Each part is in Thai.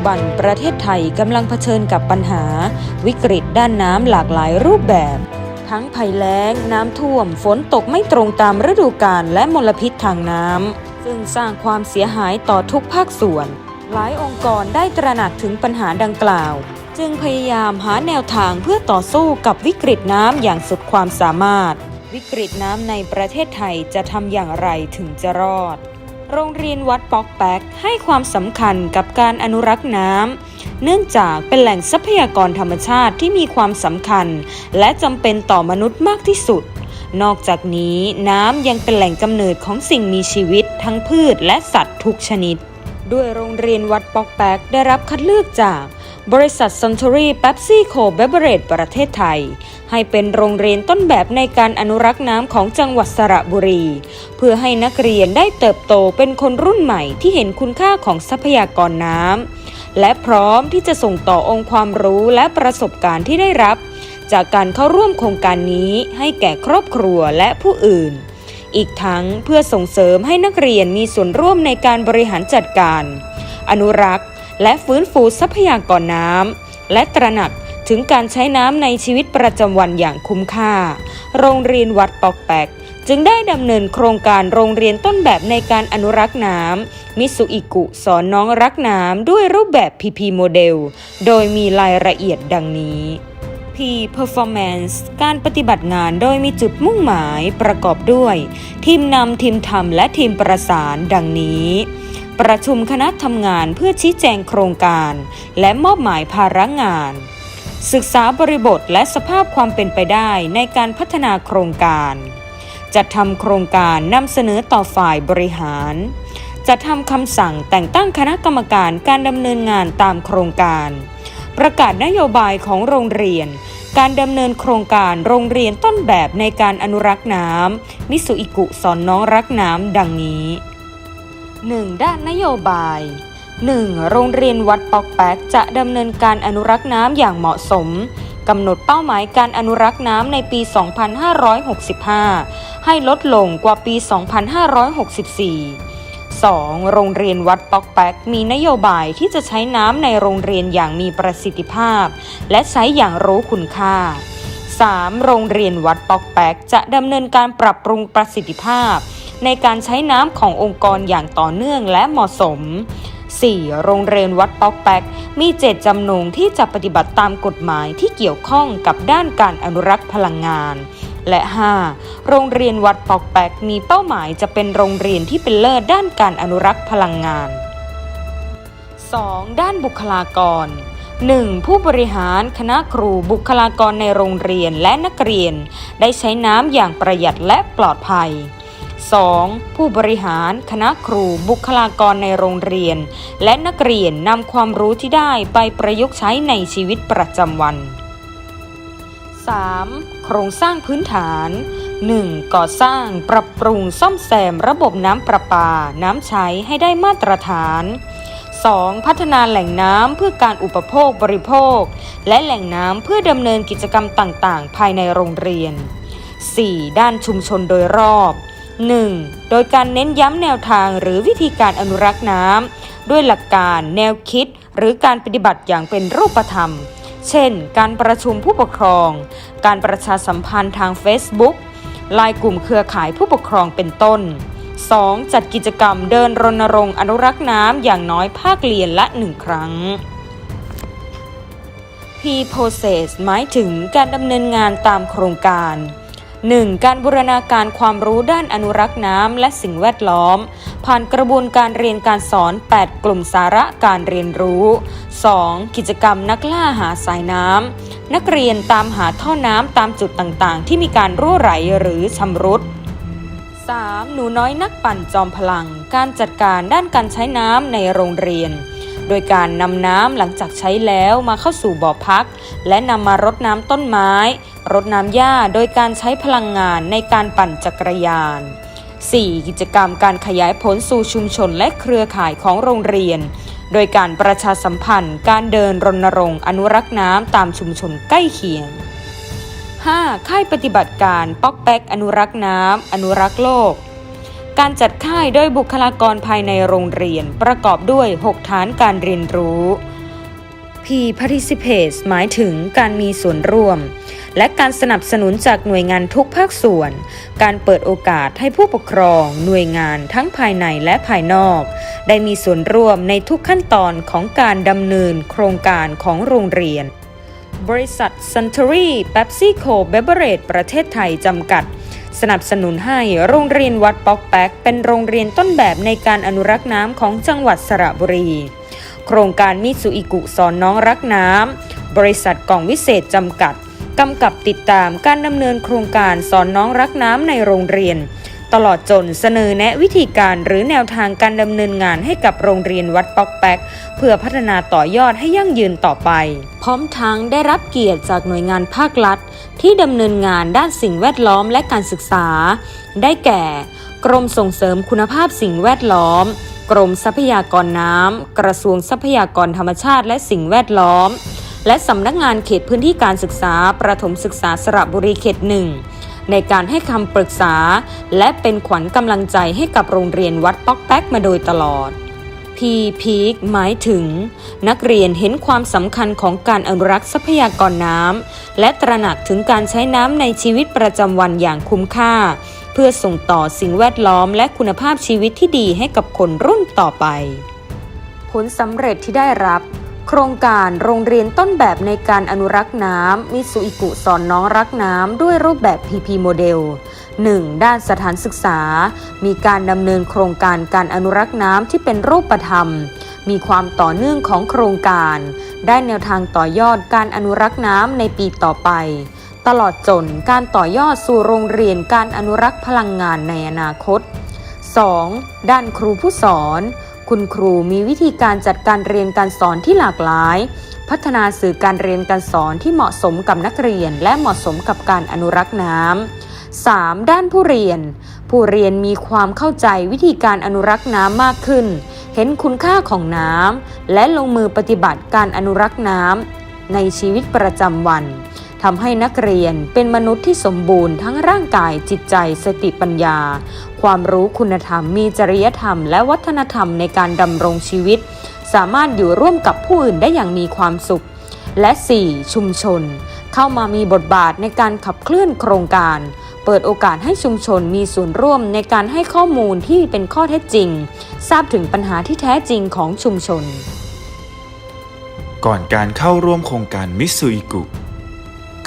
จุบันประเทศไทยกำลังเผชิญกับปัญหา วิกฤตด้านน้ำหลากหลายรูปแบบ ทั้งภัยแล้ง น้ำท่วม ฝนตกไม่ตรงตามฤดูกาลและมลพิษทางน้ำ ซึ่งสร้างความเสียหายต่อทุกภาคส่วน หลายองค์กรได้ตระหนักถึงปัญหาดังกล่าว จึงพยายามหาแนวทางเพื่อต่อสู้กับวิกฤตน้ำอย่างสุดความสามารถ วิกฤตน้ำในประเทศไทยจะทำอย่างไรถึงจะรอด โรงเรียนวัดปอกแปกให้ความสำคัญกับการอนุรักษ์น้ำ เนื่องจากเป็นแหล่งทรัพยากรธรรมชาติที่มีความสำคัญ และจำเป็นต่อมนุษย์มากที่สุด นอกจากนี้น้ำยังเป็นแหล่งกำเนิดของสิ่งมีชีวิตทั้งพืชและสัตว์ทุกชนิด ด้วยโรงเรียนวัดปอกแปกได้รับคัดเลือกจาก บริษัท Suntory Pepsi Co Beverage ประเทศไทย ให้เป็นโรงเรียนต้นแบบในการอนุรักษ์น้ำของจังหวัดสระบุรี เพื่อให้นักเรียนได้เติบโตเป็นคนรุ่นใหม่ที่เห็นคุณค่าของทรัพยากรน้ำและพร้อมที่จะส่งต่อองค์ความรู้และประสบการณ์ที่ได้รับ จากการเข้าร่วมโครงการนี้ให้แก่ครอบครัวและผู้อื่น อีกทั้งเพื่อส่งเสริมให้นักเรียนมีส่วนร่วมในการบริหารจัดการ อนุรักษ์ และฟื้นฟูทรัพยากรน้ำและตระหนักถึงการใช้น้ำในชีวิตประจำวันอย่างคุ้มค่า โรงเรียนวัดปอกแปก จึงได้ดำเนินโครงการโรงเรียนต้นแบบในการอนุรักษ์น้ำมิสุอิกุสอนน้องรักน้ำด้วยรูปแบบ PP โมเดล โดยมีรายละเอียดดังนี้ P Performance การปฏิบัติงานโดยมีจุดมุ่งหมายประกอบด้วย ทีมนำทีมทำและทีมประสานดังนี้ ประชุมคณะทำงานเพื่อชี้แจงโครงการ และมอบหมายภาระงาน ศึกษาบริบทและสภาพความเป็นไปได้ในการพัฒนาโครงการ จัดทำโครงการนำเสนอต่อฝ่ายบริหารจะทำคำสั่งแต่งตั้งคณะกรรมการการดำเนินงานตามโครงการ ประกาศนโยบายของโรงเรียนการดำเนินโครงการโรงเรียนต้นแบบในการอนุรักษ์น้ำมิสุอิกุสอนน้องรักน้ำดังนี้ 1. ด้านนโยบาย 1. โรงเรียนวัดปอกแป๊กจะดำเนินการอนุรักษ์น้ำอย่างเหมาะสมกำหนดเป้าหมายการอนุรักษ์น้ำในปี 2565 ให้ลดลงกว่าปี 2564 2. โรงเรียนวัดปอกแป๊กมีนโยบายที่จะใช้น้ำในโรงเรียนอย่างมีประสิทธิภาพ และใช้อย่างรู้คุณค่า 3. โรงเรียนวัดปอกแป๊กจะดำเนินการปรับปรุงประสิทธิภาพ ในการใช้น้ำขององค์กรอย่างต่อเนื่องและเหมาะสม 4. โรงเรียนวัดปอกแป๊ก มีเจตจำนงที่จะปฏิบัติตามกฎหมายที่เกี่ยวข้องกับด้านการอนุรักษ์พลังงาน และ 5. โรงเรียนวัดปอกแป๊กมีเป้าหมายจะเป็นโรงเรียนที่เป็นเลิศด้านการอนุรักษ์พลังงาน 2. ด้านบุคลากร 1. ผู้บริหารคณะครูบุคลากรในโรงเรียนและนักเรียน ได้ใช้น้ำอย่างประหยัดและปลอดภัย 2. ผู้บริหาร คณะครู บุคลากรในโรงเรียน และนักเรียนนำความรู้ที่ได้ไปประยุกต์ใช้ในชีวิตประจำวัน 3. โครงสร้างพื้นฐาน 1. ก่อสร้างปรับปรุงซ่อมแซมระบบน้ำประปา น้ำใช้ให้ได้มาตรฐาน 2. พัฒนาแหล่งน้ำเพื่อการอุปโภคบริโภค และแหล่งน้ำเพื่อดำเนินกิจกรรมต่าง ๆ ภายในโรงเรียน 4. ด้านชุมชนโดยรอบ 1. โดยการเน้นย้ำแนวทางหรือวิธีการอนุรักษ์น้ำด้วยหลักการแนวคิด หรือการปฏิบัติอย่างเป็นรูปธรรม เช่น การประชุมผู้ปกครอง การประชาสัมพันธ์ทาง Facebook ไลายกลุ่มเครือข่ายผู้ปกครองเป็นต้น 2. จัดกิจกรรมเดินรณรงค์อนุรักษ์น้ำอย่างน้อยภาคเรียนละหนึ่งครั้ง P process หมายถึงการดำเนินงานตามโครงการ 1. การบูรณาการความรู้ด้านอนุรักษ์น้ำและสิ่งแวดล้อม ผ่านกระบวนการเรียนการสอน 8 กลุ่มสาระการเรียนรู้ 2. กิจกรรมนักล่าหาสายน้ำนักเรียนตามหาท่อน้ำตามจุดต่างๆ ที่มีการรั่วไหลหรือชำรุด 3. หนูน้อยนักปั่นจอมพลัง การจัดการด้านการใช้น้ำในโรงเรียน โดยการนำน้ำหลังจากใช้แล้วมาเข้าสู่บ่อพัก และนำมารดน้ำต้นไม้ รดน้ำหญ้าโดยการใช้พลังงานในการปั่นจักรยาน 4. กิจกรรมการขยายผลสู่ชุมชนและเครือข่ายของโรงเรียน โดยการประชาสัมพันธ์ การเดินรณรงค์อนุรักษ์น้ำตามชุมชนใกล้เคียง 5. ค่ายปฏิบัติการป๊อกแป๊กอนุรักษ์น้ำอนุรักษ์โลก การจัดค่ายโดยบุคลากรภายในโรงเรียนประกอบด้วย 6 ฐานการเรียนรู้ P Participate หมายถึงการมีส่วนร่วม และการสนับสนุนจากหน่วยงานทุกภาคส่วน การเปิดโอกาสให้ผู้ปกครอง หน่วยงานทั้งภายในและภายนอก ได้มีส่วนร่วมในทุกขั้นตอนของการดำเนินโครงการของโรงเรียน บริษัท Suntory PepsiCo Beverage ประเทศไทยจำกัด สนับสนุนให้โรงเรียนวัดป๊อกแป๊กเป็นโรงเรียนต้นแบบในการอนุรักษ์น้ำของจังหวัดสระบุรี โครงการมิสุอิกุสอนน้องรักน้ำ บริษัทกล่องวิเศษจำกัดกำกับติดตามการดำเนินโครงการสอนน้องรักน้ำในโรงเรียน ตลอดจนเสนอแนะวิธีการหรือแนวทางการดำเนินงานให้กับโรงเรียนวัดป๊อกแป๊ก เพื่อพัฒนาต่อยอดให้ยั่งยืนต่อไป พร้อมทั้งได้รับเกียรติจากหน่วยงานภาครัฐ ที่ดำเนินงานด้านสิ่งแวดล้อมและการศึกษา ได้แก่ กรมส่งเสริมคุณภาพสิ่งแวดล้อม กรมทรัพยากรน้ำกระทรวงทรัพยากรธรรมชาติและสิ่งแวดล้อม และสำนักงานเขตพื้นที่การศึกษาประถมศึกษาสระบุรีเขตหนึ่ง ในการให้คำปรึกษา และเป็นขวัญกำลังใจให้กับโรงเรียนวัดป๊อกแป๊กมาโดยตลอด P Peak หมายถึง นักเรียนเห็นความสำคัญของการอนุรักษ์ทรัพยากรน้ำและตระหนักถึงการใช้น้ำในชีวิตประจำวันอย่างคุ้มค่า เพื่อส่งต่อสิ่งแวดล้อมและคุณภาพชีวิตที่ดีให้กับคนรุ่นต่อไป ผลสำเร็จที่ได้รับ โครงการโรงเรียนต้นแบบในการอนุรักษ์น้ำมิสุอิกุสอนน้องรักน้ำด้วยรูปแบบ PP โมเดล 1. ด้านสถานศึกษา มีการดำเนินโครงการการอนุรักษ์น้ำที่เป็นรูปธรรม มีความต่อเนื่องของโครงการ ได้แนวทางต่อยอดการอนุรักษ์น้ำในปีต่อไป ตลอดจนการต่อยอดสู่โรงเรียนการอนุรักษ์พลังงานในอนาคต 2. ด้านครูผู้สอน คุณครูมีวิธีการจัดการเรียนการสอนที่หลากหลาย พัฒนาสื่อการเรียนการสอนที่เหมาะสมกับนักเรียน และเหมาะสมกับการอนุรักษ์น้ำ 3. ด้านผู้เรียน ผู้เรียนมีความเข้าใจวิธีการอนุรักษ์น้ำมากขึ้น เห็นคุณค่าของน้ำ และลงมือปฏิบัติการอนุรักษ์น้ำในชีวิตประจำวัน ทำให้นักเรียนเป็นมนุษย์ที่สมบูรณ์ทั้งร่างกายจิตใจสติปัญญา ความรู้คุณธรรมมีจริยธรรม และวัฒนธรรมในการดำรงชีวิต สามารถอยู่ร่วมกับผู้อื่นได้อย่างมีความสุข และ 4. ชุมชน เข้ามามีบทบาทในการขับเคลื่อนโครงการ เปิดโอกาสให้ชุมชนมีส่วนร่วมในการให้ข้อมูลที่เป็นข้อเท็จจริง ทราบถึงปัญหาที่แท้จริงของชุมชน ก่อนการเข้าร่วมโครงการมิสุอิกุ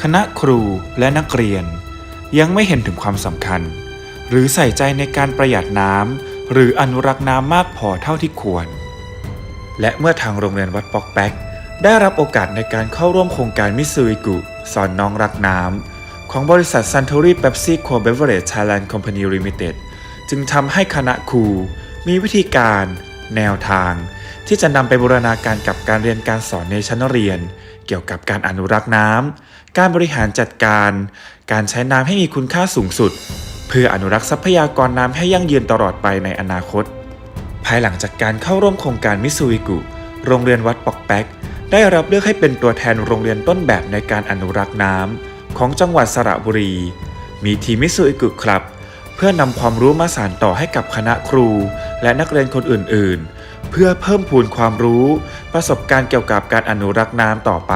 คณะครูและนักเรียน ยังไม่เห็นถึงความสำคัญ หรือใส่ใจในการประหยัดน้ำหรืออนุรักษ์น้ำมากพอเท่าที่ควร และเมื่อทางโรงเรียนวัดปอกแป๊กได้รับโอกาสในการเข้าร่วมโครงการมิสุอิกุสอนน้องรักน้ำของบริษัท Suntory Pepsi Co Beverage Thailand Company Limited จึงทำให้คณะครูมีวิธีการ แนวทาง ที่จะนำไปบูรณาการกับการเรียนการสอนในชั้นเรียน เกี่ยวกับการอนุรักษ์น้ำ การบริหารจัดการ การใช้น้ำให้มีคุณค่าสูงสุด เพื่ออนุรักษ์ทรัพยากรน้ำให้ยั่งยืนตลอดไปในอนาคต ภายหลังจากการเข้าร่วมโครงการมิซูอิกุ โรงเรียนวัดปอกแป๊ก ได้รับเลือกให้เป็นตัวแทนโรงเรียนต้นแบบในการอนุรักษ์น้ำของจังหวัดสระบุรี มีทีมมิซูอิกุครับเพื่อนำความรู้มาสานต่อให้กับคณะครู และนักเรียนคนอื่น ๆ เพื่อเพิ่มพูนความรู้ ประสบการณ์เกี่ยวกับการอนุรักษ์น้ำต่อไป